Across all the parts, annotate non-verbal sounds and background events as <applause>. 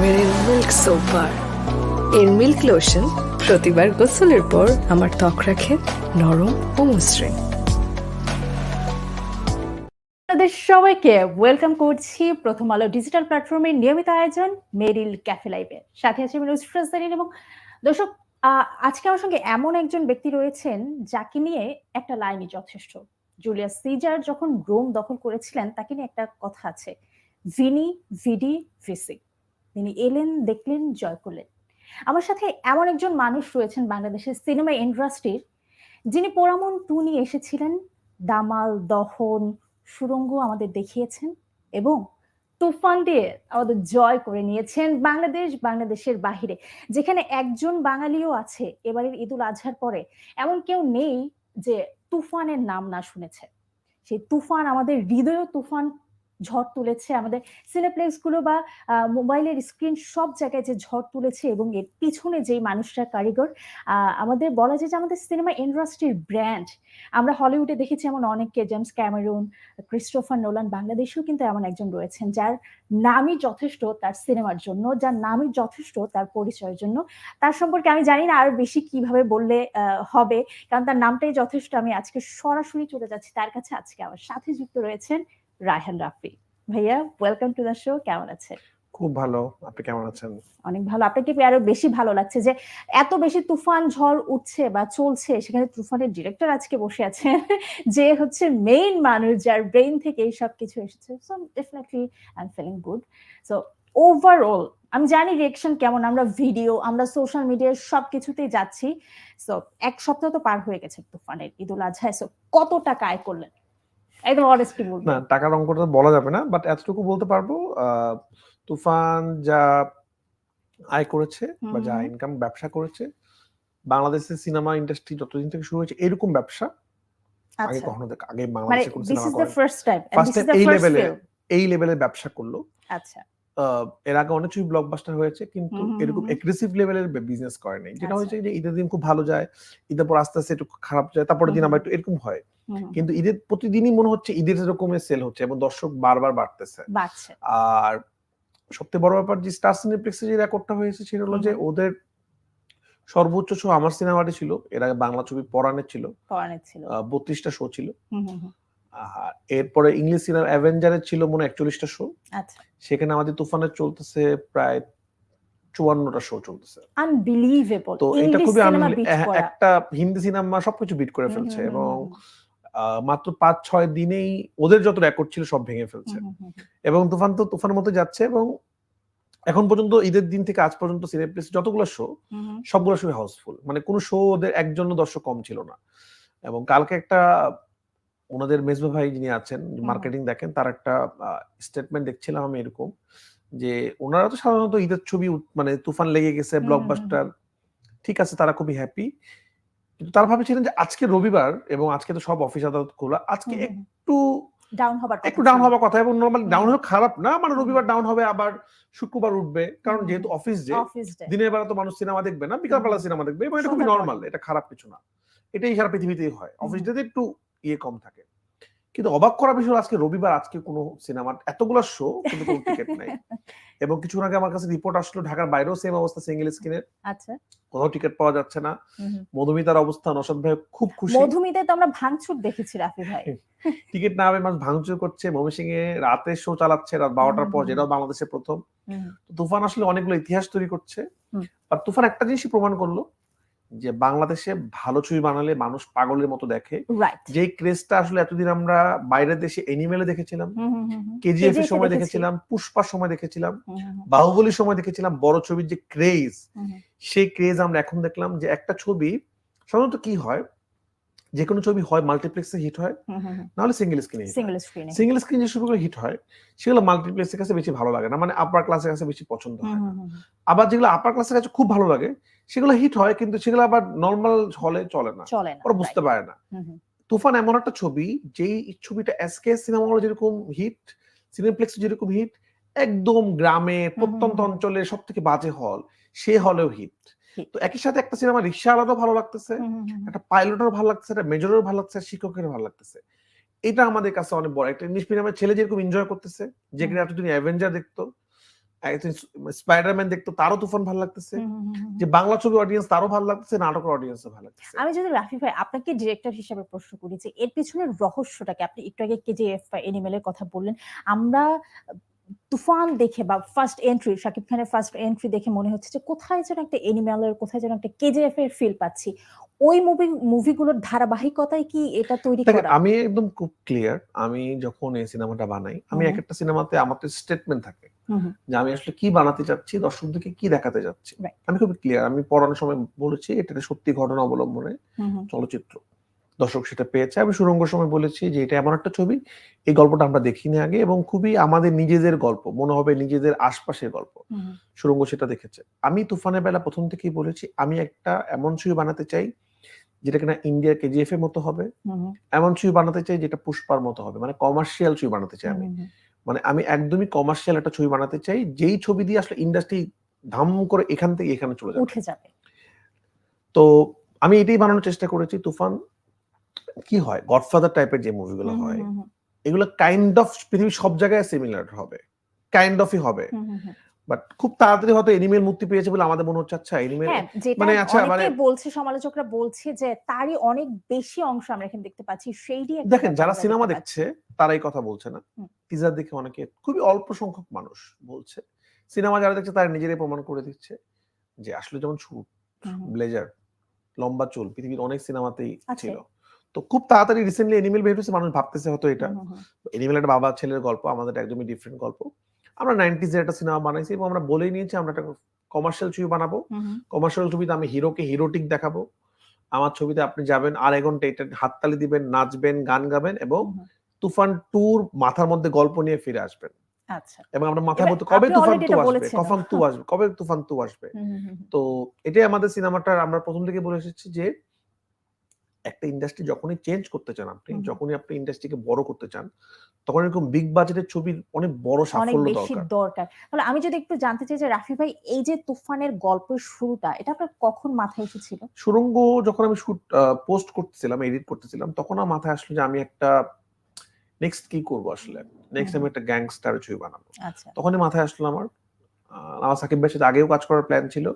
মেরিল milk soap bar এর milk lotion প্রতিবার গোসলের পর আমার ত্বক রাখে নরম ও মসৃণ। সবাইকে ওয়েলকাম করছি প্রথম আলো ডিজিটাল প্ল্যাটফর্মের নিয়মিত আয়োজন মেরিল ক্যাফে লাইভে সাথে আছে নুসরাত এবং দর্শক আজকে আমার সঙ্গে এমন একজন ব্যক্তি রয়েছেন যাকে নিয়ে একটা লাইনই যথেষ্ট। জুলিয়াস সিজার যখন রোম দখল করেছিলেন, তাকে নিয়ে একটা কথা আছে। ভিনি ভিডি ভিসি। তিনি এলেন, দেখলেন, জয় করলেন। আমার সাথে এমন একজন মানুষ রয়েছেন বাংলাদেশের সিনেমা ইন্ডাস্ট্রির, যিনি পোড়ামন টু নিয়ে এসেছিলেন, দামাল, দহন, সুরঙ্গ আমাদের দেখিয়েছেন এবং তুফান দিয়ে আমাদের জয় করে নিয়েছেন বাংলাদেশ, বাংলাদেশের বাহিরে। যেখানে একজন বাঙালিও আছে, এবারের ঈদুল আজহার পরে। এমন কেউ নেই যে তুফানের নাম না শুনেছে। সেই তুফান আমাদের হৃদয় তুফান ঝড় তুলেছে। আমাদের সিনেপ্লেক্সগুলো বা মোবাইলের স্ক্রিন সব জায়গায় যে ঝড় তুলেছে এবং এর পিছনে যেই মানুষরা কারিগর আমাদের বলা যায় যে আমাদের সিনেমা ইন্ডাস্ট্রির ব্র্যান্ড। আমরা হলিউডে দেখেছি এমন অনেককে জেমস ক্যামেরুন ক্রিস্টোফার নোলান বাংলাদেশেও কিন্তু এমন একজন রয়েছেন যার নামই যথেষ্ট তার সিনেমার জন্য, যার নামই যথেষ্ট তার পরিচয়ের জন্য। তার সম্পর্কে আমি জানি না আর বেশি কীভাবে বললে হবে। কারণ তার নামটাই যথেষ্ট। আমি আজকে সরাসরি চলে যাচ্ছি। তার কাছে আজকে আমার সাথে যুক্ত রয়েছেন রায়হান রাফি। ভাইয়া ওয়েলকাম টু দ্য শো কেমন আছেন? খুব ভালো আপনি কেমন আছেন? অনেক ভালো। আপনাকে আরও বেশি ভালো লাগছে যে এত বেশি তুফান ঝড় উঠছে বা চলছে সেখানে তুফানের ডিরেক্টর আজকে বসে আছেন <laughs> যে হচ্ছে মেইন মানুষ যার ব্রেইন থেকে এই সব কিছু এসেছে। So definitely I am feeling good so overall আমি জানি রিয়েকশন কেমন আমরা ভিডিও আমরা সোশ্যাল মিডিয়ায় সব কিছুতেই যাচ্ছি। সো এক সপ্তাহ তো পার হয়ে গেছে তুফানের ঈদুল আজহায়। সো কত টাকা আয় করলেন? একদম অনেস্টলি না টাকার অঙ্কটা বলা যাবে না বাট এতটুকু বলতে পারব তুফান যা আয় করেছে বা যা ইনকাম ব্যবসা করেছে বাংলাদেশের সিনেমা ইন্ডাস্ট্রি যতদিন থেকে শুরু হয়েছে এরকম ব্যবসা আগে আচ্ছা। কখনো দেখ- আগে মানে বাংলাদেশে কোনো সিনেমা ফার্স্ট টাইম এই লেভেলে এই লেভেলে ব্যবসা করল। আচ্ছা। এর আগে অনেক ছবি ব্লকবাস্টার হয়েছে কিন্তু এরকম এগ্রেসিভ লেভেলের বিজনেস করে নাই। যেটা আচ্ছা। হয়েছে যে ঈদের দিন খুব ভালো যায় ঈদের পর আস্তে আস্তে একটু খারাপ যায় তারপরে দিন আবার একটু এরকম হয়। কিন্তু ঈদের প্রতিদিনই মনে হচ্ছে ঈদের রকমের সেল হচ্ছে এবং দর্শক বারবার বাড়তেছে। আর সবথেকে বড় ব্যাপার যে স্টার সিনেপ্লেক্সে যে রেকর্ডটা হয়েছে সেটা হলো যে। ওদের সর্বোচ্চ শো আমার সিনেমাটি ছিল এর আগে বাংলা ছবি পরাণের ছিল। পরানের ছিল। বত্রিশটা শো ছিল। এরপরে ইংলিশ সিনেমা অ্যাভেঞ্জারের ছিল মনে একচল্লিশটা শো আচ্ছা। সেখানে আমাদের তুফানের চলতেছে প্রায় চুয়ান্নটা শো চলতেছে। আনবিলিভেবল তো এটা খুবই হ্যাঁ, একটা হিন্দি সিনেমা সবকিছু বিট করে ফেলছে এবং মাত্র পাঁচ ছয় দিনেই ওদের যত রেকর্ড ছিল সব ভেঙে ফেলছে। এবং তুফান তো তুফানের মতো যাচ্ছে এবং এখন পর্যন্ত ঈদের দিন থেকে আজ পর্যন্ত সিনেপ্লেক্স যতগুলো শো। সবগুলো শো হাউসফুল মানে কোনো শো ওদের একজন দর্শক কম ছিল না। এবং কালকে একটা ওনাদের মেজবা ভাই যিনি আছেন মার্কেটিং দেখেন তার একটা স্টেটমেন্ট দেখছিলাম আমি এরকম যে ওনারা তো সাধারণত ঈদের ছবি মানে তুফান লেগে গেছে ব্লকবাস্টার ঠিক আছে তারা খুবই হ্যাপি কিন্তু তারা ভাবছিলেন যে আজকে রবিবার এবং আজকে তো সব অফিস আদালত খোলা আজকে। একটু ডাউন হবার কথা একটু ডাউন। হওয়ার কথা এবং নর্মাল। ডাউন হওয়া খারাপ না মানে রবিবার ডাউন হবে আবার শুক্রবার উঠবে কারণ যেহেতু অফিস যে দিনের বেলা তো মানুষ সিনেমা দেখবে না বিকালবেলা সিনেমা দেখবে এবং এটা খুবই। নর্মাল এটা খারাপ কিছু না এটাই সারা পৃথিবীতেই হয় অফিস। ডেতে একটু ইয়ে কম থাকে। কিন্তু অবাক করা বিষয় আজকে রবিবার আজকে কোনো সিনেমার এতগুলো শো কিন্তু কোনো টিকিট নাই। <laughs> এবং কিছুক্ষণ আগে আমার কাছে রিপোর্ট আসলো ঢাকার বাইরেও সেম অবস্থা সিঙ্গেল স্ক্রিনের আচ্ছা। কোথাও টিকিট পাওয়া যাচ্ছে না। মধুমিতার অবস্থা নসাদ ভাই খুব খুশি। মধুমিতায় তো আমরা ভাঙচুর দেখেছি রাফি ভাই। <laughs> টিকিট না হবে মানুষ ভাঙচুর করছে। মমি সিং এ রাতে শো চালাচ্ছে রাত বারোটার পর। যেটাও বাংলাদেশে প্রথম। তুফান আসলে অনেকগুলো ইতিহাস তৈরি করছে। আর তুফান একটা জিনিসই প্রমাণ করল যে বাংলাদেশে ভালো ছবি বানালে মানুষ পাগলের মতো দেখে যে ক্রেজটা আসলে এতদিন আমরা বাইরের দেশে এনিমেলে দেখেছিলাম। কেজিএফ এর সময় দেখেছিলাম পুষ্পার সময় দেখেছিলাম। বাহুবলীর সময় দেখেছিলাম বড় ছবির যে ক্রেজ। সেই ক্রেজ আমরা এখন দেখলাম যে একটা ছবি সাধারণত কি হয় যে কোনো ছবি হয় মাল্টিপ্লেক্সে হিট হয়। নাহলে সিঙ্গেল স্ক্রিনে সিঙ্গেল স্ক্রিনে সিঙ্গেল স্ক্রিন যে ছবিগুলো হিট হয় সেগুলো মাল্টিপ্লেক্সের কাছে বেশি ভালো লাগে না মানে আপার ক্লাসের কাছে বেশি পছন্দ হয়। আবার যেগুলো আপার ক্লাসের কাছে খুব ভালো লাগে সেগুলো হিট হয় কিন্তু সেগুলো আবার নর্মাল হলে চলে না ওরা বুঝতে পারে না। তুফান এমন একটা ছবি যেই ছবিটা এসকে সিনেমা হলে যেরকম হিট সিনেপ্লেক্স যেরকম হিট একদম গ্রামে প্রত্যন্ত অঞ্চলে সব থেকে বাজে হল সে হলেও হিট. তো একই সাথে একটা সিনেমা রিক্সা আলাদাও ভালো লাগতেছে। একটা পাইলটেরও ভালো লাগতেছে একটা মেজরেরও ভালো লাগতেছে শিক্ষকেরও ভালো লাগতেছে। এটা আমাদের কাছে অনেক বড়। একটা ইংলিশ মিডিয়ামের ছেলে যেরকম এনজয় করতেছে যে কিনা এতদিন অ্যাভেঞ্জার দেখতো স্পাইডারম্যান দেখতো তারও তুফান ভালো লাগতেছে। যে বাংলা ছবি অডিয়েন্স তারও ভালো লাগতেছে নাটকের অডিয়েন্স ভালো লাগতেছে। আমি যদি রাফি ভাই আপনাকে ডিরেক্টর হিসেবে প্রশ্ন করি যে এর পিছনের রহস্যটাকে আপনি একটু আগে কেজিএফ বা এনিমেলের কথা বললেন। আমরা তুফান দেখে বা ফার্স্ট এন্ট্রি শাকিব খানের ফার্স্ট এন্ট্রি দেখে মনে হচ্ছে যে কোথায় যেন একটা এনিমেলের কোথায় যেন একটা কেজিএফ এর ফিল পাচ্ছি। ওই মুভি মুভিগুলোর ধারাবাহিকতায় কি এটা তৈরি করা? আমি একদম খুব ক্লিয়ার আমি যখন এই সিনেমাটা বানাই আমি এক একটা সিনেমাতে আমার তো স্টেটমেন্ট থাকে যে আমি আসলে কি বানাতে চাচ্ছি দর্শকদেরকে কি দেখাতে যাচ্ছি Right. আমি খুব ক্লিয়ার আমি পড়ানোর সময় বলেছি এটা সত্যি ঘটনা অবলম্বনে চলচ্চিত্র। দর্শক সেটা পেয়েছে। আমি সুরঙ্গ সময় বলেছি যে এটা এমন একটা ছবি। এই গল্পটা আমরা দেখিনি আগে এবং খুবই আমাদের নিজেদের গল্প মনে হবে নিজেদের আশপাশের গল্প। সুরঙ্গ সেটা দেখেছে। আমি তুফানের বেলা প্রথম থেকেই বলেছি আমি একটা এমন ছবি বানাতে চাই যেটা কিনা ইন্ডিয়ার কেজিএফ এর মতো হবে। এমন ছবি বানাতে চাই যেটা পুষ্পার মতো হবে। মানে কমার্শিয়াল ছবি বানাতে চাই আমি। মানে আমি একদমই কমার্শিয়াল একটা ছবি বানাতে চাই যেই ছবি দিয়ে আসলে ইন্ডাস্ট্রি ধাম করে এখান থেকে এখানে চলে যাবে। উঠে যাবে। তো আমি এটাই বানানোর চেষ্টা করেছি তুফান। কি হয়? গডফাদার টাইপের যে মুভিগুলো হয় এগুলো কাইন্ড অফ পৃথিবীর সব জায়গায় সিমিলার হবে। কাইন্ড অফই হবে। বাট খুব তাড়াতাড়ি হয়তো এনিমেল মুক্তি পেয়েছে বলে আমাদের মনে হচ্ছে আচ্ছা এনিমেল হ্যাঁ মানে আচ্ছা, মানে- বলছে সমালোচকরা বলছে যে তারই অনেক বেশি অংশ আমরা এখানে দেখতে পাচ্ছি দেখেন যারা সিনেমা দেখছে তারা এই কথা বলছে না। টিজার দেখে অনেকে খুবই অল্প সংখ্যক মানুষ বলছে। সিনেমা যারা দেখছে তারা নিজেরাই প্রমাণ করে দিচ্ছে যে আসলে যেমন শুট হুম। ব্লেজার লম্বা চুল পৃথিবীর অনেক সিনেমাতেই ছিল। তো খুব তাড়াতাড়ি রিসেন্টলি এনিমেল বের হয়েছে মানুষ ভাবতেছে হয়তো এটা। এনিমেল একটা বাবা ছেলের গল্প আমাদের একদমই ডিফারেন্ট গল্প আমরা নাইনটিজ একটা সিনেমা বানাইছি এবং আমরা বলেই নিয়েছি আমরা একটা কমার্শিয়াল ছবি বানাবো। কমার্শিয়াল ছবিতে আমি হিরোকে হিরোটিক দেখাবো আমার ছবিতে আপনি যাবেন আর এক ঘণ্টা এটা হাততালি দিবেন নাচবেন গান গাবেন এবং। তুফান টুর মাথার মধ্যে গল্প নিয়ে ফিরে আসবেন আচ্ছা এবং আমরা মাথায় বলতে কবে তুফান টু আসবে। কফান টু আসবে কবে তুফান টু আসবে। তো এটাই আমাদের সিনেমাটার আমরা প্রথম থেকে বলে এসেছি যে একটা ইন্ডাস্ট্রি যখনই চেঞ্জ করতে চান আপনি যখনই আপনি ইন্ডাস্ট্রিকে বড় করতে চান তখন এরকম বিগ বাজেটের ছবির অনেক বড় সাফল্য বেশি দরকার। দরকার। তাহলে আমি যদি একটু জানতে চাই যে রাফি ভাই এই যে তুফানের গল্পের শুরুটা এটা আপনার কখন মাথায় এসেছিল? সুরঙ্গ যখন আমি শুট পোস্ট করতেছিলাম এডিট করতেছিলাম তখন আমার মাথায় আসলো যে আমি একটা নেক্সট কি করব আসলে? নেক্সট আমি একটা গ্যাংস্টার ছবি বানাবো। আচ্ছা। তখনই মাথায় আসলো আমার আমার সাকিব ভাইয়ের সাথে আগেও কাজ করার প্ল্যান ছিল।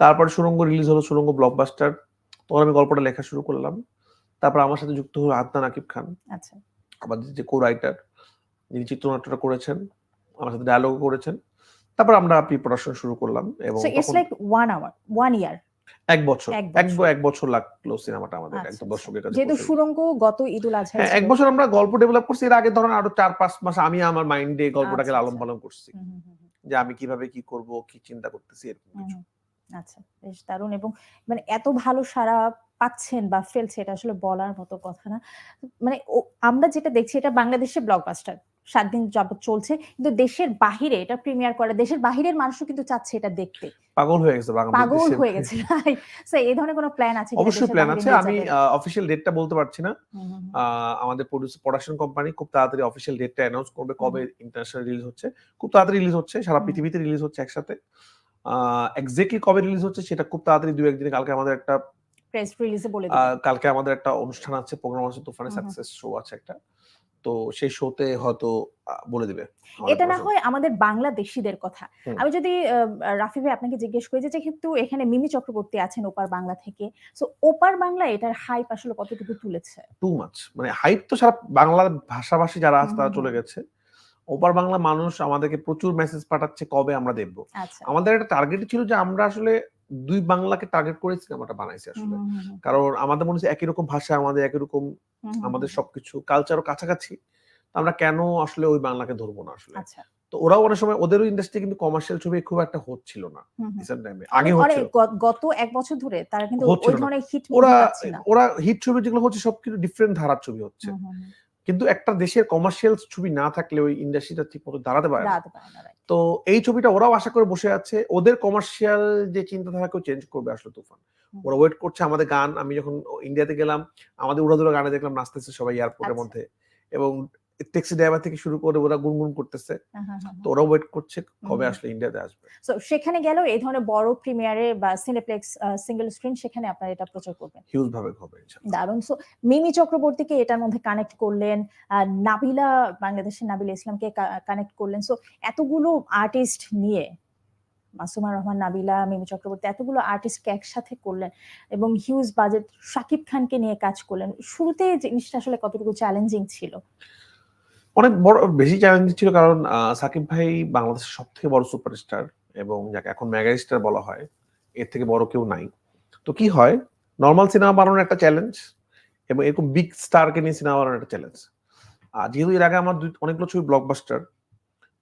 তারপর সুরঙ্গ রিলিজ হলো সুরঙ্গ ব্লকবাস্টার তখন আমি গল্পটা লেখা শুরু করলাম। তারপর আমার সাথে যুক্ত হলো আদনান আকিব খান। আচ্ছা। আমাদের যে কো রাইটার যিনি চিত্রনাট্যটা করেছেন আমার সাথে ডায়লগ করেছেন। তারপর আমরা প্রি প্রোডাকশন শুরু করলাম এবং so it's like one hour one year এক বছর এক এক বছর। এক বছর লাগল সিনেমাটা আমাদের আচ্ছা, একদম আচ্ছা। দর্শকের কাছে যেহেতু সুরঙ্গ গত ঈদুল আজহা হ্যাঁ এক বছর আমরা গল্প ডেভেলপ করছি এর আগে ধরেন আরও চার পাঁচ মাস আমি আমার মাইন্ডে গল্পটাকে আচ্ছা, লালন আচ্ছা। পালন করছি। যে আমি কীভাবে কি করব কি চিন্তা করতেছি এরকম কিছু। আচ্ছা বেশ দারুণ এবং মানে এত ভালো সারা পাচ্ছেন বা ফেলছে এটা আসলে বলার মতো কথা না। মানে আমরা যেটা দেখছি এটা বাংলাদেশের ব্লকবাস্টার সাত দিন যাবত চলছে কিন্তু দেশের বাহিরে এটা প্রিমিয়ার করে দেশের বাহিরের মানুষও কিন্তু চাচ্ছে এটা দেখতে। পাগল হয়ে গেছে পাগল হয়ে গেছে সো এই ধরনের কোনো প্ল্যান আছে অবশ্যই প্ল্যান আছে। আমি যাবেন? অফিসিয়াল ডেটটা বলতে পারছি না। আমাদের প্রোডাকশন কোম্পানি খুব তাড়াতাড়ি অফিসিয়াল ডেটটা অ্যানাউন্স করবে কবে ইন্টারন্যাশনাল রিলিজ হচ্ছে। খুব তাড়াতাড়ি রিলিজ হচ্ছে সারা পৃথিবীতে রিলিজ হচ্ছে একসাথে। এক্স্যাক্টলি কবে রিলিজ হচ্ছে সেটা খুব তাড়াতাড়ি দু একদিনে কালকে আমাদের একটা প্রেস রিলিজে বলে কালকে আমাদের একটা অনুষ্ঠান আছে প্রোগ্রাম আছে তুফানের। সাকসেস শো আছে একটা। তো সেই শোতে হয়তো বলে দিবে এটা না হয় আমাদের বাংলাদেশিদের কথা। আমি যদি রাফি ভাই আপনাকে জিজ্ঞেস করি যে যেহেতু এখানে মিমি চক্রবর্তী আছেন ওপার বাংলা থেকে সো ওপার বাংলা এটার হাইপ আসলে কতটুকু তুলেছে? টু মাচ মানে হাইপ তো সারা বাংলা ভাষাভাষী যারা আছে তারা চলে গেছে। ওপার বাংলা মানুষ আমাদেরকে প্রচুর মেসেজ পাঠাচ্ছে কবে আমরা দেখব। আচ্ছা। আমাদের একটা টার্গেট ছিল যে আমরা আসলে দুই বাংলাকে টার্গেট করে সিনেমাটা বানাইছি আসলে। কারণ আমাদের মনে হচ্ছে একই রকম ভাষা আমাদের একই রকম আমাদের সবকিছু কালচারও কাছাকাছি। আমরা কেন আসলে ওই বাংলাকে ধরবো না আসলে? আচ্ছা। তো ওরাও অনেক সময় ওদেরও ইন্ডাস্ট্রি কিন্তু কমার্শিয়াল ছবি খুব একটা হচ্ছিল না। রিসেন্ট টাইমে আগে হচ্ছিল। গত এক বছর ধরে তারা কিন্তু ওই ধরনের হিট ওরা ওরা হিট ছবি যেগুলো হচ্ছে সব কিছু ডিফারেন্ট ধারার ছবি হচ্ছে। কিন্তু একটা দেশের কমার্শিয়াল ছবি না থাকলে ওই ইন্ডাস্ট্রিটা ঠিক মতো দাঁড়াতে পারে না. তো এই ছবিটা ওরাও আশা করে বসে আছে ওদের কমার্শিয়াল যে চিন্তাধারাকেও চেঞ্জ করবে আসলে তুফান ওরা ওয়েট করছে আমাদের গান আমি যখন ইন্ডিয়াতে গেলাম আমাদের উড়াদুরা গানে দেখলাম নাচতেছে সবাই এয়ারপোর্টের আচ্ছা। মধ্যে এবং ট্যাক্সি ড্রাইভার থেকে শুরু করে ওরা গুনগুন করতেছে। তো ওরা ওয়েট করছে কবে আসলে ইন্ডিয়াতে আসবে। সো সেখানে গেলেও এই ধরনের বড় প্রিমিয়ারে বা সিনেপ্লেক্স সিঙ্গেল স্ক্রিন সেখানে আপনারা এটা প্রচার করবেন। হিউজ ভাবে হবে। দারুণ। সো মিমি চক্রবর্তীকে এটার মধ্যে কানেক্ট করলেন নাবিলা বাংলাদেশের নাবিলা ইসলামকে কানেক্ট করলেন। সো এতগুলো আর্টিস্ট নিয়ে মাসুমা রহমান নাবিলা মিমি চক্রবর্তী এতগুলো আর্টিস্টকে একসাথে করলেন এবং হিউজ বাজেট শাকিব খানকে নিয়ে কাজ করলেন। শুরুতে জিনিসটা আসলে কতটুকু চ্যালেঞ্জিং ছিল? অনেক বড় বেশি চ্যালেঞ্জ ছিল কারণ সাকিব ভাই বাংলাদেশের সব থেকে বড় সুপারস্টার এবং যাকে এখন মেগা স্টার বলা হয় এর থেকে বড় কেউ নাই। তো কি হয়? নর্মাল সিনেমা বানানোর একটা চ্যালেঞ্জ এবং এরকম বিগ স্টারকে নিয়ে সিনেমা বানানোর একটা চ্যালেঞ্জ আর যেহেতু এর আগে আমার অনেকগুলো ছবি ব্লকবাস্টার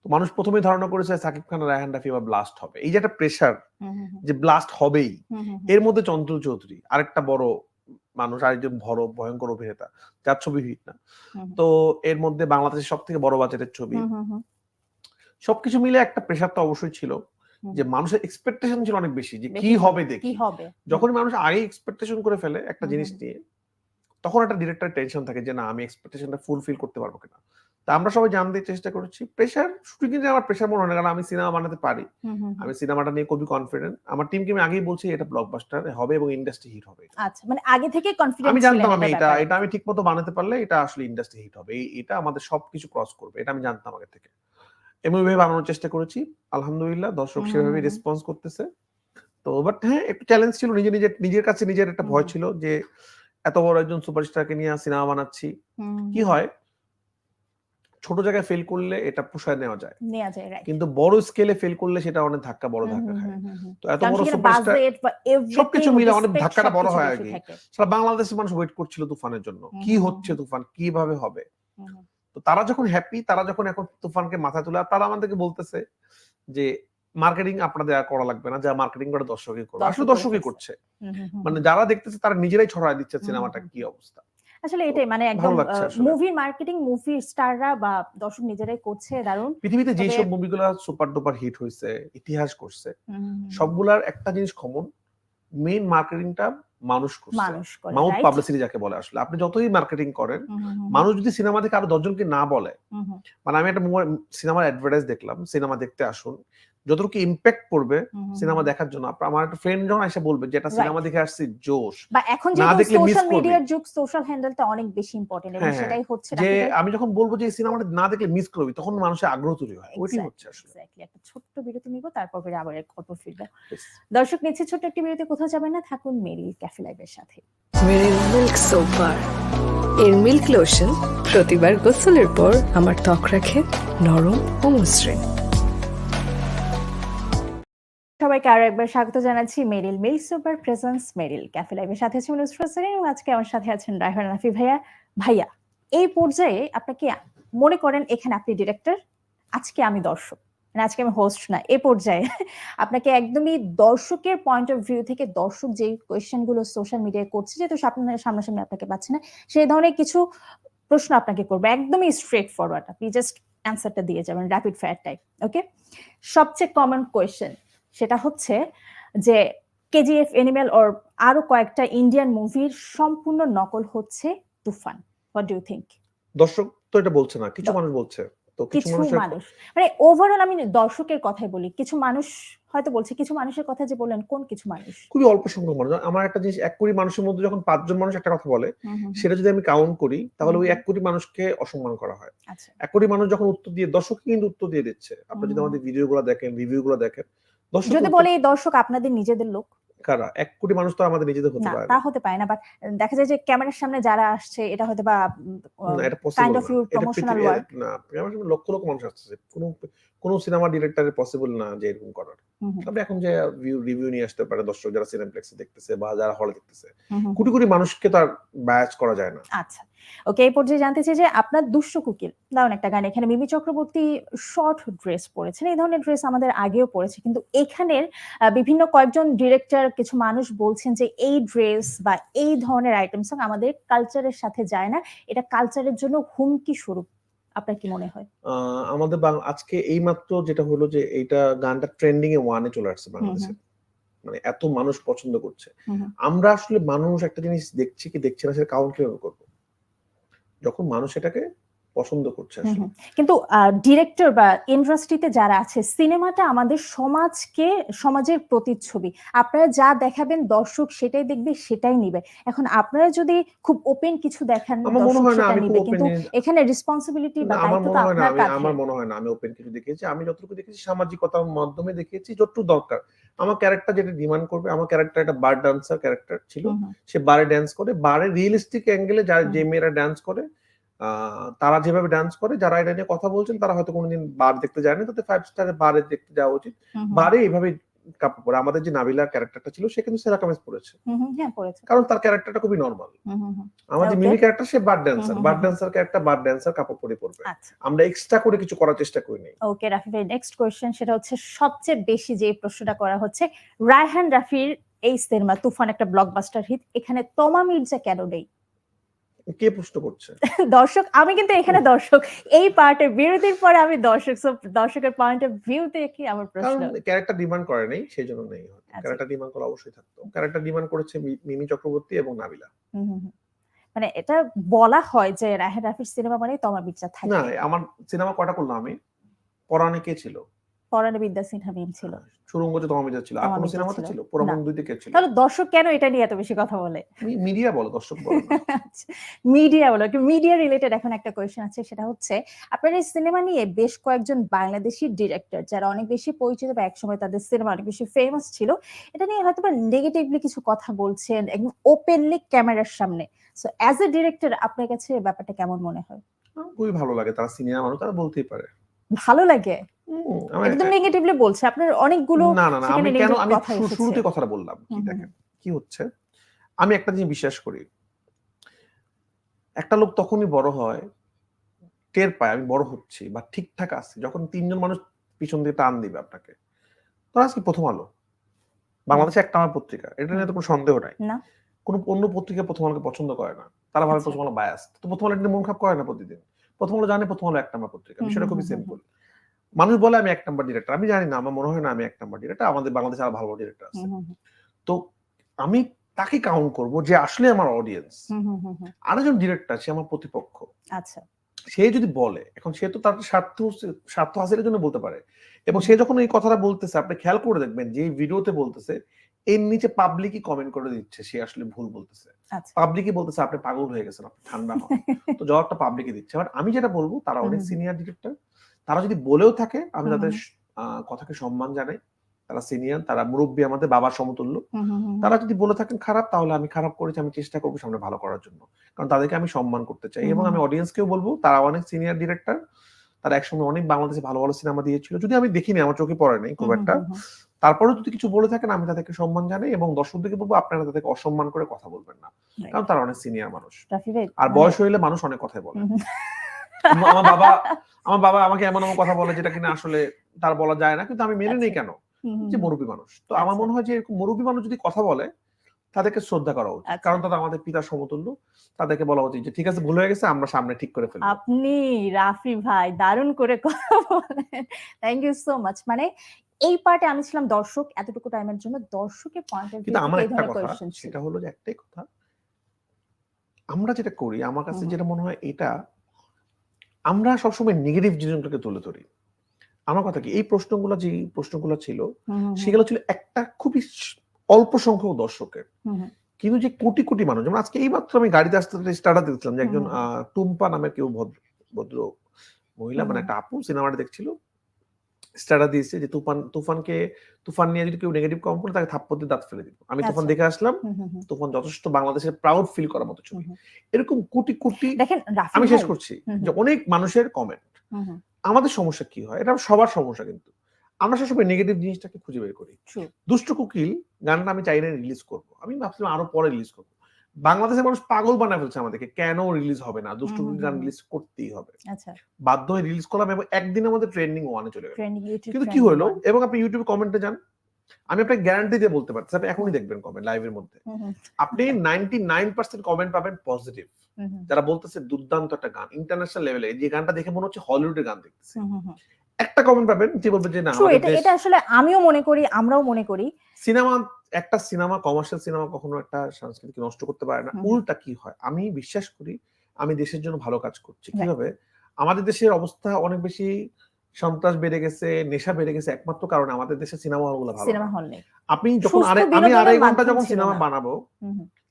তো মানুষ প্রথমেই ধারণা করেছে সাকিব খান রায়হান রাফি বা ব্লাস্ট হবে। এই যে একটা প্রেশার যে ব্লাস্ট হবেই এর মধ্যে চঞ্চল চৌধুরী আরেকটা বড় মানুষ আরেকজন বড় ভয়ঙ্কর অভিনেতা। যার ছবি হিট না। তো এর মধ্যে বাংলাদেশের সব থেকে বড় বাজেটের ছবি। সবকিছু মিলে একটা প্রেশার তো অবশ্যই ছিল যে মানুষের এক্সপেকটেশন ছিল অনেক বেশি যে কি হবে দেখি। যখন মানুষ আগে এক্সপেকটেশন করে ফেলে একটা জিনিস নিয়ে তখন একটা ডিরেক্টর টেনশন থাকে যে না আমি এক্সপেকটেশনটা ফুলফিল করতে পারব কিনা। তা আমরা সবাই জানতে চেষ্টা করছি। প্রেশার শুটিং এ আমার প্রেশার মনে হয় না কারণ আমি সিনেমা বানাতে পারি। আমি সিনেমাটা নিয়ে খুবই কনফিডেন্ট আমার টিমকে আমি আগেই বলছি এটা ব্লকবাস্টার হবে এবং ইন্ডাস্ট্রি হিট হবে আচ্ছা মানে আগে থেকে কনফিডেন্স আমি জানতাম আমি এটা এটা আমি ঠিক মতো বানাতে পারলে এটা আসলে ইন্ডাস্ট্রি হিট হবে। এটা আমাদের সবকিছু ক্রস করবে এটা আমি জানতাম আগে থেকে। এমন ভাবে বানানোর চেষ্টা করেছি আলহামদুলিল্লাহ। দর্শক সেভাবে রেসপন্স করতেছে। তো বাট হ্যাঁ একটু চ্যালেঞ্জ ছিল নিজে নিজের নিজের কাছে নিজের একটা ভয় ছিল যে এত বড় একজন সুপারস্টারকে নিয়ে সিনেমা বানাচ্ছি। কি হয়? ছোট জায়গায় ফেল করলে এটা পোষায় নেওয়া যায়। নেওয়া যায় রাইট কিন্তু বড় স্কেলে ফেল করলে সেটা অনেক ধাক্কা বড় ধাক্কা খায়। তো এত বড় সুপারস্টার সবকিছু মিলে অনেক ধাক্কাটা বড় হয় আগে। সারা বাংলাদেশের মানুষ ওয়েট করছিল তুফানের জন্য। কি হচ্ছে তুফান? কীভাবে হবে? তো তারা যখন হ্যাপি তারা যখন এখন তুফানকে মাথা তুলে আর তারা আমাদেরকে বলতেছে যে মার্কেটিং আপনাদের আর করা লাগবে না। যা মার্কেটিং করে দর্শকই করবে। আসলে দর্শকই করছে। মানে যারা দেখতেছে তারা নিজেরাই ছড়ায় দিচ্ছে সিনেমাটা কি অবস্থা? আসলে এটাই মানে একদম। মুভির মার্কেটিং মুভির স্টাররা বা দর্শক নিজেরাই করছে দারুণ পৃথিবীতে যে সব মুভিগুলো সুপার ডুপার হিট হয়েছে ইতিহাস করছে। সবগুলার একটা জিনিস কমন মেইন মার্কেটিংটা মানুষ করছে মাউথ? পাবলিসিটি যাকে বলে আসলে আপনি যতই মার্কেটিং করেন মানুষ যদি সিনেমা দেখে আরও দশজনকে না বলে মানে আমি একটা সিনেমার অ্যাডভার্টাইজ দেখলাম সিনেমা দেখতে আসুন যতটুকু ইম্প্যাক্ট পড়বে সিনেমা দেখার জন্য। আমার একটা ফ্রেন্ড যখন এসে বলবে যে এটা সিনেমা দেখে আসছি জোশ। বা এখন যে সোশ্যাল মিডিয়ার যুগ সোশ্যাল হ্যান্ডেলটা অনেক বেশি ইম্পর্টেন্ট এবং হ্যাঁ, হ্যাঁ। সেটাই হচ্ছে যে আমি যখন বলব যে সিনেমাটা না দেখলে মিস করবি তখন মানুষের আগ্রহ তৈরি হয়। ওইটাই হচ্ছে আসলে। exactly. একটা ছোট্ট বিরতি নিব তারপর ফিরে আবার এক গল্প ফিরবো। দর্শক নিচ্ছে ছোট্ট একটি বিরতি কোথাও যাবেন না থাকুন মেরি ক্যাফে লাইভের সাথে। মেরিল মিল্ক সোপ বার এর মিল্ক লোশন প্রতিবার গোসলের পর আমার ত্বক রাখে নরম ও মসৃণ। সবাইকে আরও একবার স্বাগত জানাচ্ছি Meril milk super presence Meril cafe লাইভের সাথে আছেন নুসরাত সারিন আজকে আমার সাথে আছেন রায়হান রাফি ভাইয়া। ভাইয়া, এই পর্যায়ে আপনাকে মনে করেন এখানে আপনি ডিরেক্টর, আজকে আমি দর্শক। মানে আজকে আমি হোস্ট না এই পর্যায়ে আপনাকে একদমই দর্শকের পয়েন্ট অফ ভিউ থেকে দর্শক যে কোয়েশ্চেনগুলো সোশ্যাল মিডিয়ায় করছে, যেহেতু সামনে- সামনাসামনি আপনাকে পাচ্ছে না, সেই ধরনের কিছু প্রশ্ন আপনাকে করব। একদমই স্ট্রেট ফরওয়ার্ড আপনি জাস্ট অ্যান্সারটা দিয়ে যাবেন র্যাপিড ফায়ার টাইপ ওকে সবচেয়ে কমন কোয়েশ্চেন সেটা হচ্ছে যে কেজিএফ এনিমেল ওর আরও কয়েকটা ইন্ডিয়ান মুভির সম্পূর্ণ নকল হচ্ছে তুফান। হোয়াট ডু থিঙ্ক দর্শক তো এটা বলছে না কিছু মানুষ বলছে। তো কিছু মানুষ। মানে ওভারঅল আমি দর্শকের কথাই বলি কিছু মানুষ হয়তো বলছে কিছু মানুষের কথা যে বললেন কোন কিছু মানুষ? খুবই অল্প সংখ্যক মানুষ। আমার একটা জিনিস এক কোটি মানুষের মধ্যে যখন পাঁচজন মানুষ একটা কথা বলে। সেটা যদি আমি কাউন্ট করি তাহলে ওই এক কোটি মানুষকে অসম্মান করা হয়। আচ্ছা। এক কোটি মানুষ যখন উত্তর দিয়ে দর্শক কিন্তু উত্তর দিয়ে দিচ্ছে। আপনি যদি আমাদের ভিডিও গুলো দেখেন রিভিউ গুলো দেখেন যদি বলে এই দর্শক আপনাদের নিজেদের লোক কারা? এক কোটি মানুষ তো আমাদের নিজেদের হতে পারে তা হতে পারে না বাট দেখা যায় যে ক্যামেরার সামনে যারা আসছে এটা হয়তো বা kind of you promotional work না। আমার সামনে লক্ষ লক্ষ মানুষ আসছে কোনো কোনো সিনেমা ডিরেক্টরের পসিবল না যে এরকম করার। তবে এখন যে রিভিউ নিয়ে আসতে পারে দর্শক যারা সিনেপ্লেক্সে দেখতেছে বা যারা হলে দেখতেছে কোটি কোটি মানুষকে তো আর ব্যাচ করা যায় না। আচ্ছা। ওকে এই পর্যায়ে জানতে চাই যে আপনার দুষ্ট কুকিল দারুণ একটা গান এখানে মিমি চক্রবর্তী শর্ট ড্রেস পরেছেন এই ধরনের ড্রেস আমাদের আগেও পড়েছে কিন্তু এখানের বিভিন্ন কয়েকজন ডিরেক্টর কিছু মানুষ বলছেন যে এই ড্রেস বা এই ধরনের আইটেম সং আমাদের কালচারের সাথে যায় না এটা কালচারের জন্য হুমকি স্বরূপ আপনার কি মনে হয়? আমাদের আজকে এই মাত্র যেটা হলো যে এইটা গানটা ট্রেন্ডিং এ ওয়ানে চলে আসছে বাংলাদেশে মানে এত মানুষ পছন্দ করছে। আমরা আসলে মানুষ একটা জিনিস দেখছি কি দেখছে না সেটা কাউন্ট কীভাবে করব? যখন মানুষ এটাকে পছন্দ করছে। কিন্তু ডিরেক্টর বা ইন্ডাস্ট্রিতে যারা আছে সিনেমাটা আমাদের সমাজকে সমাজের প্রতিচ্ছবি। আপনারা যা দেখাবেন দর্শক সেটাই দেখবে সেটাই নিবে। এখন আপনারা যদি খুব ওপেন কিছু দেখান আমার মনে দর্শক হয় সেটা নিবে। কিন্তু এখানে রেসপন্সিবিলিটি বা আমার দায়িত্ব তো মনে হয় আপনার আমি আমার মনে হয় না আমি ওপেন কিছু দেখেছি আমি যতটুকু দেখেছি সামাজিকতার মাধ্যমে দেখেছি যতটুকু দরকার। আমার ক্যারেক্টার যেটা ডিমান্ড করবে আমার ক্যারেক্টার একটা বার ডান্সার ক্যারেক্টার ছিল। সে বারে ড্যান্স করে বারে রিয়েলিস্টিক অ্যাঙ্গেলে যারা যে মেয়েরা ড্যান্স করে আহ, তারা যেভাবে ডান্স করে যারা এটা নিয়ে কথা বলছেন তারা হয়তো কোনোদিন বার দেখতে যায়নি তাদের ফাইভ স্টারে বারে দেখতে যাওয়া উচিত। বারে এইভাবে কাপড় পরে। আমাদের যে নাবিলার ক্যারেক্টারটা ছিল সে কিন্তু সেরা কামিজ পরেছে। হ্যাঁ কারণ তার ক্যারেক্টারটা খুবই নর্মাল। আমার যে. মিনি ক্যারেক্টার সে bar dancer bar dancer character bar dancer কাপড় পরে পড়বে আচ্ছা। আমরা এক্সট্রা করে কিছু করার চেষ্টা করি নাই। ওকে রাফি ভাই নেক্সট কোয়েশ্চেন সেটা হচ্ছে সবচেয়ে বেশি যে প্রশ্নটা করা হচ্ছে রায়হান রাফির এই সিনেমা তুফান একটা ব্লকবাস্টার হিট এখানে তমা মির্জা কেন নেই? কে প্রশ্ন করছে? দর্শক আমি কিন্তু এখানে দর্শক। এই পার্টের বিরতির পরে আমি দর্শক দর্শকের পয়েন্ট অফ ভিউ দেখি আমার প্রশ্ন। ক্যারেক্টার ডিমান্ড করে নেই সেই জন্য নেই আচ্ছা। ক্যারেক্টার ডিমান্ড করা অবশ্যই থাকতো। ক্যারেক্টার ডিমান্ড করেছে মিমি চক্রবর্তী এবং নাবিলা। মানে এটা বলা হয় যে রায়হান রাফির সিনেমা মানে তমা মির্জা না থাকে আমার সিনেমা কটা করলাম আমি? পরাণে কে ছিল? পরাণে বিদ্যা সিনহা মিম ছিল ছিল। আর কোনো সিনেমাতে ছিল। ছিল? তাহলে দর্শক কেন এটা নিয়ে এত বেশি কথা বলে? মিডিয়া বলো দর্শক বলো। মিডিয়া বলো। মিডিয়া রিলেটেড এখন একটা আছে সেটা হচ্ছে আপনার এই সিনেমা নিয়ে বেশ কয়েকজন বাংলাদেশি ডিরেক্টর যারা অনেক বেশি পরিচিত বা একসময় তাদের সিনেমা অনেক বেশি ফেমাস ছিল এটা নিয়ে হয়তো বা নেগেটিভলি কিছু কথা বলছেন একদম ওপেনলি ক্যামেরার সামনে। সো অ্যাজ এ ডিরেক্টর আপনার কাছে ব্যাপারটা কেমন মনে হয়? খুবই ভালো লাগে তারা সিনিয়র মানুষ তারা বলতেই পারে। ভালো লাগে? একদম নেগেটিভলি বলছে। আপনার অনেকগুলো না না না আমি কেন আমি। শুরুতে কথাটা বললাম। দেখেন কি হচ্ছে? আমি একটা জিনিস বিশ্বাস করি। একটা লোক তখনই বড় হয় টের পায় আমি বড় হচ্ছি বা ঠিকঠাক যখন তিনজন মানুষ পিছন দিয়ে টান দিবে আপনাকে তো আজকে প্রথম আলো। বাংলাদেশে একটা আমার পত্রিকা এটা নিয়ে তো কোনো সন্দেহ নাই। কোনো অন্য পত্রিকা প্রথম আলোকে পছন্দ করে না। তারা ভাবে আচ্ছা। প্রথম আলো বায়াস তো প্রথম আলো এটা মন খারাপ করে না প্রতিদিন। প্রথম আলো জানে প্রথম আলো একটা নাম্বার পত্রিকা। বিষয়টা খুবই সিম্পল মানুষ বলে আমি এক নাম্বার ডিরেক্টর আমি জানি না আমার মনে হয় না আমি এক নাম্বার ডিরেক্টর আমাদের বাংলাদেশে আরও ভালো ডিরেক্টর আছে। তো আমি তাকে কাউন্ট করব যে আসলে আমার অডিয়েন্স। আরেকজন ডিরেক্টর সে আমার প্রতিপক্ষ। আচ্ছা। সে যদি বলে এখন সে তো তার স্বার্থ স্বার্থ হাসিলের জন্য বলতে পারে। এবং সে যখন এই কথাটা বলতেছে আপনি খেয়াল করে দেখবেন যে ভিডিওতে বলতেছে এর নিচে পাবলিকই কমেন্ট করে দিচ্ছে সে আসলে ভুল বলতেছে। আচ্ছা। পাবলিকই বলতেছে আপনি পাগল হয়ে গেছেন আপনি ঠান্ডা হন। <laughs> তো জবাবটা পাবলিকই দিচ্ছে। বাট আমি যেটা বলব তারা অনেক সিনিয়র ডিরেক্টর তারা যদি বলেও থাকে আমি তাদের কথাকে সম্মান জানাই। তারা সিনিয়র তারা মুরব্বী আমাদের বাবার সমতুল্য। তারা যদি বলে থাকেন খারাপ তাহলে আমি খারাপ করেছি আমি চেষ্টা করব সামনে ভালো করার জন্য। কারণ তাদেরকে আমি সম্মান করতে চাই এবং। আমি অডিয়েন্সকেও বলব তারা অনেক সিনিয়র ডিরেক্টর তারা একসময় অনেক বাংলাদেশে ভালো ভালো সিনেমা দিয়েছিল। যদি আমি দেখিনি আমার চোখে পড়ে নাই খুব একটা। তারপরেও যদি কিছু বলে থাকেন আমি তাদেরকে সম্মান জানাই এবং দর্শকদেরকে বলব আপনারা তাদেরকে অসম্মান করে কথা বলবেন না। কারণ তারা অনেক সিনিয়র মানুষ। আর মানে- বয়স হইলে মানুষ অনেক কথাই বলে। আমার বাবা আমার বাবা আমাকে এমন এমন কথা বলে যেটা কিনা আসলে তার বলা যায় না কিন্তু আমি মেনে নেই আচ্ছা। কেন? যে। মুরব্বী মানুষ। তো আমার আচ্ছা। মনে হয় যে এরকম মুরব্বী মানুষ যদি কথা বলে তাদেরকে শ্রদ্ধা করা উচিত। আচ্ছা। কারণ তারা আমাদের পিতার সমতুল্য তাদেরকে বলা উচিত যে ঠিক আছে ভুল হয়ে গেছে আমরা সামনে ঠিক করে ফেলব। আপনি রাফি ভাই দারুণ করে কথা বলেন। থ্যাংক ইউ সো মাচ মানে এই পার্টে আমি ছিলাম দর্শক এতটুকু টাইমের জন্য দর্শকের পয়েন্ট অফ কিন্তু আমার একটা কথা সেটা হলো যে একটাই কথা। আমরা যেটা করি আমার কাছে যেটা মনে হয় এটা আমরা সবসময় নেগেটিভ জিনিসগুলোকে তুলে ধরি। আমার কথা কি এই প্রশ্নগুলো যে প্রশ্নগুলো ছিল সেগুলো ছিল একটা খুবই অল্প সংখ্যক দর্শকের। কিন্তু যে কোটি কোটি মানুষ যেমন আজকে এই মাত্র আমি গাড়িতে আসতে স্টার্টার দেখছিলাম যে একজন টুম্পা নামের কেউ ভদ্র ভদ্র মহিলা মানে একটা আপু সিনেমাটা দেখছিল। স্টার্টার দিয়েছে যে তুফান তুফানকে তুফান নিয়ে যদি কেউ নেগেটিভ কম করে তাকে থাপ্পড় দিয়ে দাঁত ফেলে দিব। আমি তুফান আচ্ছা। দেখে আসলাম তুফান যথেষ্ট বাংলাদেশের প্রাউড ফিল করার মতো ছবি। এরকম কোটি কোটি আমি শেষ করছি যে অনেক মানুষের কমেন্ট আমাদের সমস্যা কি হয়? এটা সবার সমস্যা কিন্তু। আমরা সবসময় নেগেটিভ জিনিসটাকে খুঁজে বের করি। দুষ্ট কুকিল গানটা আমি চাই না রিলিজ করব। আমি ভাবছিলাম আরও পরে রিলিজ করব। বাংলাদেশের মানুষ পাগল বানায় ফেলছে আমাদেরকে। কেন রিলিজ হবে না? দুষ্ট গান রিলিজ করতেই হবে। আচ্ছা। বাধ্য হয়ে রিলিজ করলাম এবং একদিন আমাদের ট্রেন্ডিং ওয়ানে চলে গেল। কিন্তু কি হলো? এবং আপনি ইউটিউবে কমেন্টে যান। আমি আপনাকে গ্যারান্টি দিয়ে বলতে পারছি আপনি এখনই দেখবেন কমেন্ট লাইভের মধ্যে। আপনি নাইনটি নাইন পার্সেন্ট কমেন্ট পাবেন পজিটিভ যারা বলতেছে দুর্দান্ত একটা গান ইন্টারন্যাশনাল লেভেলে যে গানটা দেখে মনে হচ্ছে হলিউডের গান দেখতেছে। একটা কমেন্ট পাবেন যে বলবে যে না এটা এটা আসলে আমিও মনে করি আমরাও মনে করি। সিনেমা একটা সিনেমা কমার্শিয়াল সিনেমা কখনো একটা সংস্কৃতিকে নষ্ট করতে পারে না। উল্টা কি হয়? আমি বিশ্বাস করি আমি দেশের জন্য ভালো কাজ করছি। কীভাবে? আমাদের দেশের অবস্থা অনেক বেশি সন্ত্রাস বেড়ে গেছে নেশা বেড়ে গেছে একমাত্র কারণে আমাদের দেশের সিনেমা হলগুলো ভালো সিনেমা না। হল নেই। আপনি যখন আমি আড়াই ঘণ্টা যখন সিনেমা বানাবো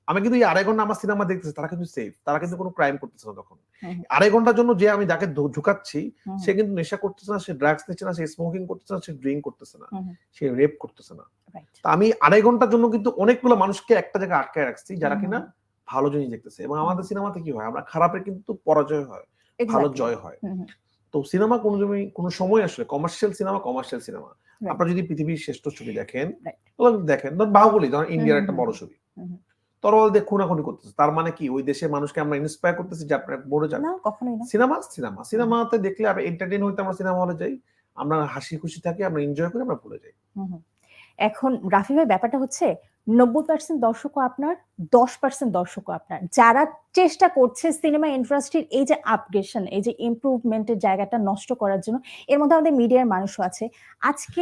আমি কিন্তু এই আড়াই ঘণ্টা আমার সিনেমা দেখতেছি তারা কিন্তু সেফ তারা কিন্তু কোনো ক্রাইম করতেছে না তখন। হুম, হুম। আড়াই ঘণ্টার জন্য যে আমি যাকে ঝুঁকাচ্ছি সে কিন্তু নেশা করতেছে না সে ড্রাগস নিচ্ছে না সে স্মোকিং করতেছে না সে ড্রিঙ্ক করতেছে না সে রেপ করতেছে না। আমি আড়াই ঘণ্টার জন্য কিন্তু অনেকগুলো মানুষকে একটা জায়গায় আটকায় রাখছি যারা কিনা ভালো জিনিস দেখতেছে। এবং আমাদের সিনেমাতে কি হয়? আমরা খারাপের কিন্তু পরাজয় হয় ভালো জয় হয়। তো সিনেমা কোনো জমি কোনো সময় আসলে কমার্শিয়াল সিনেমা কমার্শিয়াল সিনেমা. আপনারা যদি পৃথিবীর শ্রেষ্ঠ ছবি দেখেন দেখেন। ধর বাহুবলী ধর ইন্ডিয়ার একটা বড় ছবি। তরল দিয়ে খুনাখুনি করতেছে। তার মানে কি? ওই দেশের মানুষকে আমরা ইন্সপায়ার করতেছি যে আপনার বড় যান। না কখনোই না। সিনেমা? সিনেমা। সিনেমাতে দেখলে আমরা এন্টারটেন হইতে আমরা সিনেমা হলে যাই আমরা হাসি খুশি থাকি আমরা এনজয় করি আমরা ভুলে যাই। এখন রাফি ভাই ব্যাপারটা হচ্ছে নব্বই পার্সেন্ট দর্শকও আপনার দশ পার্সেন্ট দর্শকও আপনার। যারা চেষ্টা করছে সিনেমা ইন্ডাস্ট্রির এই যে আপগ্রেশন এই যে ইমপ্রুভমেন্টের জায়গাটা নষ্ট করার জন্য এর মধ্যে আমাদের মিডিয়ার মানুষও আছে। আজকে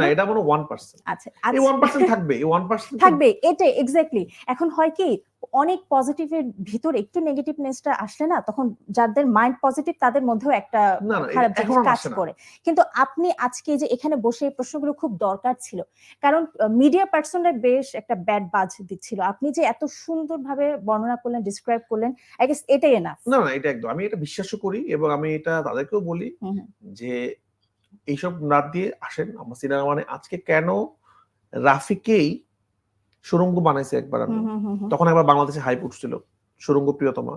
না এটা মনে ওয়ান পার্সেন্ট আচ্ছা এই আচ্ছা ওয়ান পার্সেন্ট থাকবে ওয়ান পার্সেন্ট <laughs> থাকবে এটাই এক্স্যাক্টলি এখন হয় কি অনেক পজিটিভের ভিতর একটু নেগেটিভনেসটা আসলে না তখন যাদের মাইন্ড পজিটিভ তাদের মধ্যেও একটা খারাপ জিনিস কাজ করে। কিন্তু আপনি আজকে যে এখানে বসে এই প্রশ্নগুলো খুব দরকার ছিল। কারণ মিডিয়া পার্সনরা বেশ একটা ব্যাড বাজ দিচ্ছিল। আপনি যে এত সুন্দরভাবে বর্ণনা করলেন ডিসক্রাইব করলেন আই গেস এটাই এনাফ না না এটা একদম। আমি এটা বিশ্বাসও করি এবং আমি এটা তাদেরকেও বলি যে এইসব রাত দিয়ে আসেন আমার সিনেমা মানে আজকে কেন রাফিকেই সুরঙ্গ বানাইছে একবার আমি। তখন একবার বাংলাদেশে হাইপ উঠছিল সুরঙ্গ প্রিয়তমা।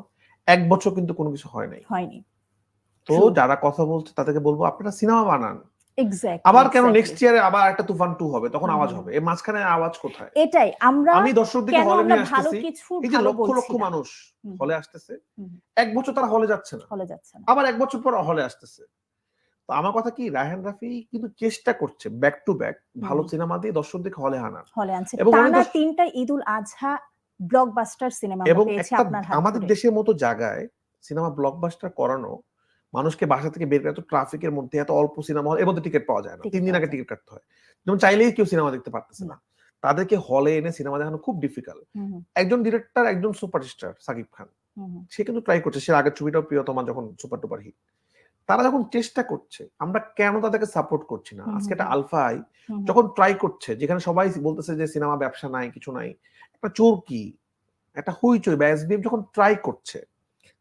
এক বছর কিন্তু কোনো কিছু হয় নাই। হয়নি। তো যারা কথা বলছে তাদেরকে বলব আপনারা সিনেমা বানান। আবার কেন নেক্সট ইয়ারে আবার একটা তুফান টু হবে? তখন আওয়াজ হবে। এই মাঝখানে আওয়াজ কোথায়? এটাই আমরা আমি দর্শকদেরকে হলে নিয়ে আসতেছি। এই যে লক্ষ লক্ষ মানুষ হলে আসতেছে। এক বছর তারা হলে যাচ্ছে না। হলে যাচ্ছে না। আবার এক বছর পর হলে আসতেছে। তো আমার কথা কি রায়হান রাফি কিন্তু চেষ্টা করছে ব্যাক টু ব্যাক ভালো সিনেমা দিয়ে দর্শকদেরকে হলে আনার। হলে আনছে। টানা তিনটা ঈদ উল আজহা ব্লকবাস্টার সিনেমা এবং আপনার আমাদের দেশের মতো জায়গায় সিনেমা ব্লকবাস্টার করানো মানুষকে বাসা থেকে বের করে এত ট্রাফিকের মধ্যে এত অল্প সিনেমা হল এর মধ্যে টিকিট পাওয়া যায় না। তিন দিন আগে টিকিট কাটতে হয়। যেমন চাইলেই কেউ সিনেমা দেখতে পারতেছে না। তাদেরকে হলে এনে সিনেমা দেখানো খুব ডিফিকাল্ট একজন ডিরেক্টর একজন সুপারস্টার সাকিব খান। সে কিন্তু ট্রাই করছে। সে আগের ছবিটাও প্রিয়তমা যখন সুপার টুপার হিট তারা যখন চেষ্টা করছে আমরা কেন তাদেরকে সাপোর্ট করছি না? আজকে একটা। আলফাই। যখন ট্রাই করছে যেখানে সবাই বলতেছে যে সিনেমা ব্যবসা নাই কিছু নাই একটা চোরকি একটা হইচই বা এসবিএম যখন ট্রাই করছে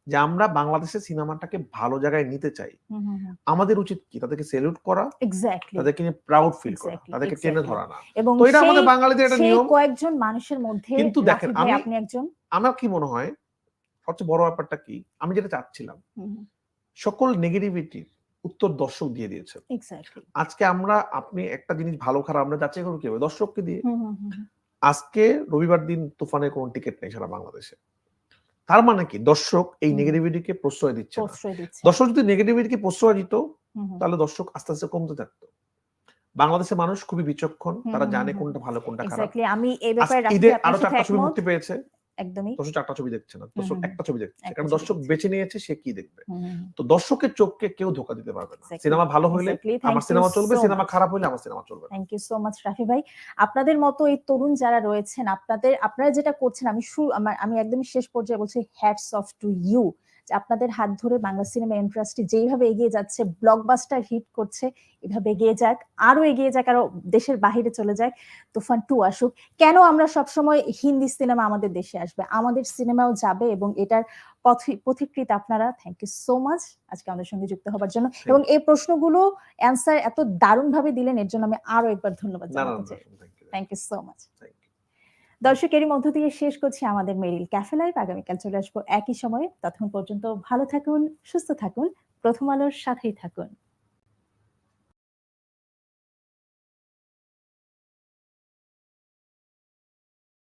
যে আমরা বাংলাদেশের সিনেমাটাকে ভালো জায়গায় নিতে চাই। আমাদের উচিত কি? তাদেরকে সেলিউট করা তাদেরকে নিয়ে প্রাউড ফিল করা তাদেরকে টেনে ধরা না। তো এটা আমাদের বাঙালিদের একটা নিয়ম। কয়েকজন মানুষের মধ্যে কিন্তু দেখেন, আমি- আপনি একজন? আমার কি মনে হয় সবচেয়ে বড় ব্যাপারটা কি? আমি যেটা চাচ্ছিলাম সকল নেগেটিভিটির উত্তর দর্শক দিয়ে দিয়েছে। আজকে আমরা আপনি একটা জিনিস ভালো খারাপ আমরা যাচাই করব কীভাবে দর্শককে দিয়ে। আজকে রবিবার দিন তুফানের কোনো টিকিট নেই সারা বাংলাদেশে। তার মানে কি? দর্শক এই। নেগেটিভিটিকে প্রশ্রয় দিচ্ছে দর্শক যদি নেগেটিভিটিকে প্রশ্রয় দিত। তাহলে দর্শক আস্তে আস্তে কমতে থাকতো। বাংলাদেশের মানুষ খুবই বিচক্ষণ। তারা জানে কোনটা ভালো কোনটা খারাপ। আমি এই ব্যাপারে আরও চারটা ছবি মুক্তি পেয়েছে। একদমই। দর্শক চারটা ছবি দেখছে না দর্শক একটা ছবি দেখছে। কারণ দর্শক বেছে নিয়েছে সে কি দেখবে। তো দর্শকের চোখকে কেউ ধোকা দিতে পারবে না। সিনেমা ভালো হলে আমার সিনেমা চলবে সিনেমা খারাপ হলে আমার সিনেমা চলবে thank you so much Rafi ভাই। আপনাদের মতো এই তরুণ যারা রয়েছেন আপনাদের আপনারা যেটা করছেন আমি আমি একদম শেষ পর্যায়ে বলছি হ্যাটস অফ টু ইউ আপনাদের হাত ধরে বাংলা সিনেমা ইন্ডাস্ট্রি যেইভাবে এগিয়ে যাচ্ছে ব্লকবাস্টার হিট করছে এভাবে এগিয়ে যাক আরও এগিয়ে যাক আরও দেশের বাহিরে চলে যাক তুফান টু আসুক। কেন আমরা সবসময় হিন্দি সিনেমা আমাদের দেশে আসবে? আমাদের সিনেমাও যাবে এবং এটার পথি- পথিকৃত আপনারা থ্যাংক ইউ সো মাচ আজকে আমাদের সঙ্গে যুক্ত হবার জন্য। এবং এই প্রশ্নগুলো অ্যান্সার এত দারুণ ভাবে দিলেন এর জন্য আমি আরও একবার ধন্যবাদ জানাতে চাই। থ্যাংক ইউ সো মাচ দর্শক এরই মধ্য দিয়ে শেষ করছি আমাদের মেরিল ক্যাফে লাইভ। আগামীকাল চলে আসব একই সময়ে। ততক্ষণ পর্যন্ত ভালো থাকুন, সুস্থ থাকুন, প্রথম আলোর সাথেই থাকুন।